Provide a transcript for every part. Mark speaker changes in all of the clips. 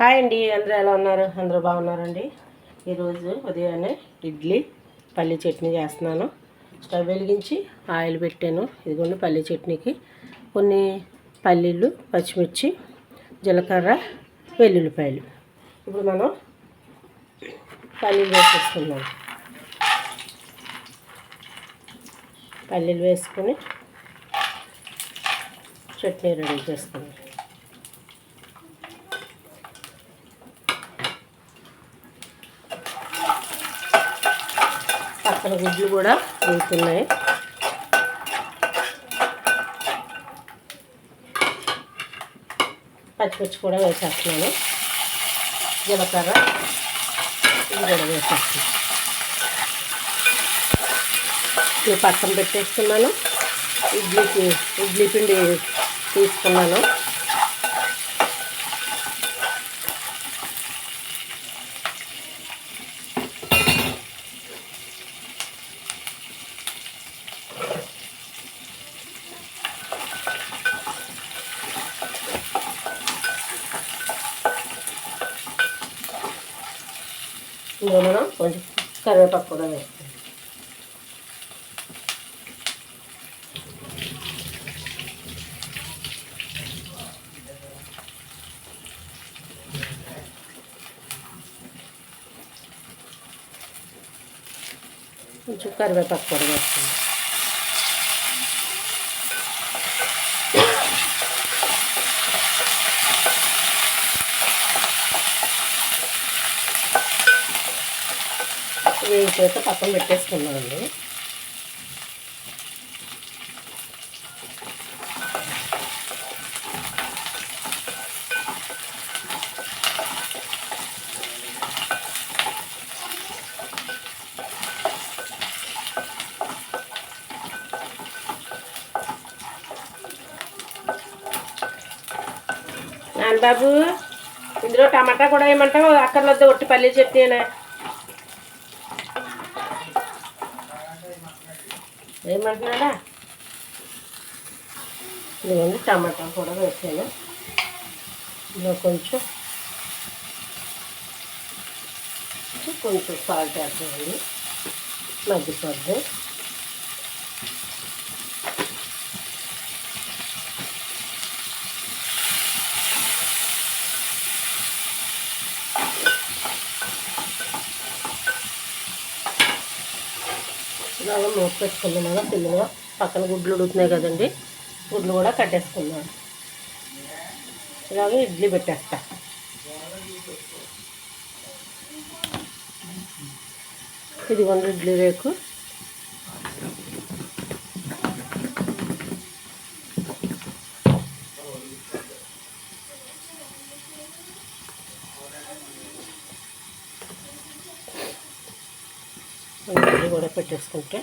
Speaker 1: Hi అండి అందరూ ఎలా ఉన్నారు? అందరూ బాగున్నారండి? ఈరోజు ఉదయాన్నే ఇడ్లీ పల్లి చట్నీ చేస్తున్నాను. స్టవ్ వెలిగించి ఆయిల్ పెట్టాను. ఇదిగోండి పల్లి చట్నీకి కొన్ని పల్లీలు పచ్చిమిర్చి జీలకర్ర వెల్లుల్లిపాయలు. ఇప్పుడు మనం పల్లీలు వేసేస్తున్నాం పల్లీలు వేసుకొని చట్నీ రెడీ చేసుకున్నాం పక్కన గుడ్లు కూడా వేగుతున్నాయి. పచ్చిమిర్చి కూడా వేసేస్తున్నాను. జీలకర్ర ఇది కూడా వేసేస్తున్నాను. ఇది పక్కన పెట్టేస్తున్నాను. ఇడ్లీకి ఇడ్లీ పిండి తీసుకున్నాను. ఇందులో మనం కొంచెం కరివేపాకు కూడా వేస్తాం కొంచెం కరివేపాకు కూడా వేస్తాం పక్కన పెట్టేసుకున్నామండి బాబు ఇందులో టమాటా కూడా ఏమంటావు అక్కర్లొద్దు ఒట్టి పల్లీలు చట్నీనా ఏమంటున్నాడా? నేను టమాటా కూడా వేసాను. ఇలా కొంచెం. కొంచెం సాల్ట్ వేసేయండి మగ్గిపోద్ది. బాగా మూత పెట్టుకున్నాం పిల్లలు పక్కన గుడ్లు ఉడుకుతున్నాయి కదండి. గుడ్లు కూడా కట్టేసుకున్నాం ఇలాగే ఇడ్లీ పెట్టేస్తా. ఇదిగోండి ఇడ్లీ రేకు. ఇవన్నీ కూడా పెట్టేసుకుంటే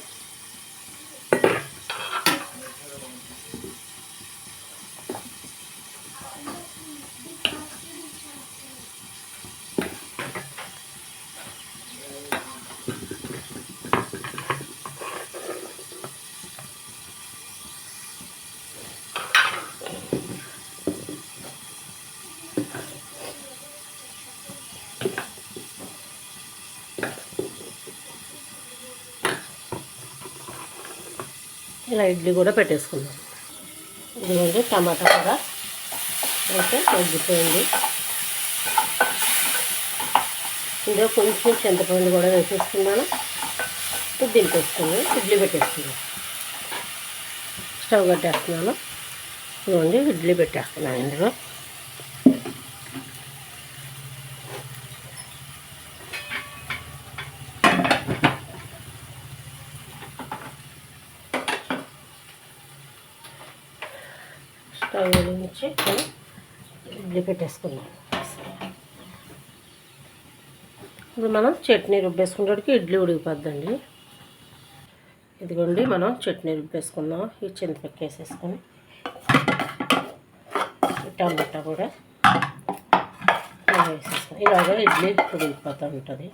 Speaker 1: ఇలా ఇడ్లీ కూడా పెట్టేసుకుందాం. ఇదిగోండి టమాటా కూడా అయితే మగ్గిపోయింది. ఇందులో కొంచెం చింతపండు కూడా వేసేసుకున్నాను. ఇప్పుడు దింపేసుకున్నాను ఇడ్లీ పెట్టేసుకున్నాను. స్టవ్ కట్టేస్తున్నాను. ఇదిగోండి ఇడ్లీ పెట్టేస్తున్నాను ఇందులో. స్టవ్ మనం ఇడ్లీ పెట్టేసుకున్నాం ఇప్పుడు మనం చట్నీ రుబ్బేసుకునేటికి ఇడ్లీ ఉడికిపోద్దండి. ఇదిగోండి మనం చట్నీ రుబ్బేసుకుందాం. ఈ చింతపక్క వేసేసుకొని టమాటా కూడా వేసేసుకుని. ఇలాగ ఇడ్లీ ఉడికిపోతూ ఉంటుంది.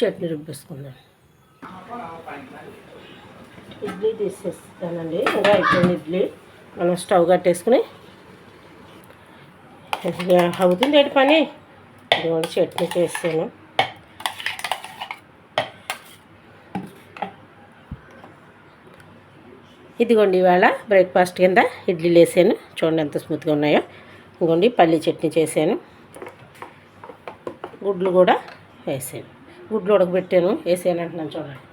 Speaker 1: చట్నీ రుబ్బేసుకుందాం ఇడ్లీ తీసేస్తానండి. ఇంకా అయిపోయింది ఇడ్లీ. మనం స్టవ్ కట్టేసుకుని అవుతుంది ఏంటి పని? ఇది కూడా చట్నీ చేస్తాను. ఇదిగోండి ఇవాళ బ్రేక్ఫాస్ట్ కింద ఇడ్లీలు వేసాను చూడండి ఎంత స్మూత్గా ఉన్నాయో. ఇదిగోండి పల్లి చట్నీ చేశాను. గుడ్లు కూడా వేసాను. గుడ్లు ఉడకబెట్టాను. వేసేయాలి అంటున్నాను చూడండి.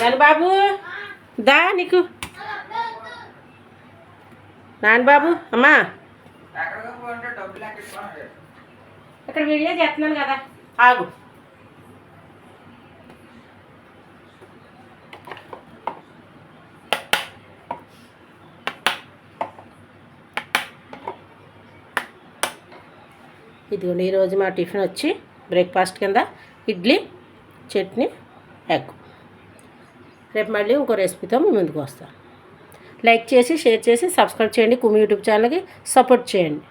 Speaker 1: నాన్నబాబు బాబు దా నీకు. నాన్నబాబు బాబు అమ్మా. ఇక్కడ వీడియో చేస్తున్నాను కదా. ఆగు. ఇదిగోండి ఈరోజు మా టిఫిన్ వచ్చి బ్రేక్ఫాస్ట్ కింద ఇడ్లీ చట్నీ ఎగ్. రేపు మళ్ళీ ఇంకో రెసిపీతో మీ ముందుకు వస్తాను. లైక్ చేసి షేర్ చేసి సబ్స్క్రైబ్ చేయండి. కుమి యూట్యూబ్ ఛానల్కి సపోర్ట్ చేయండి.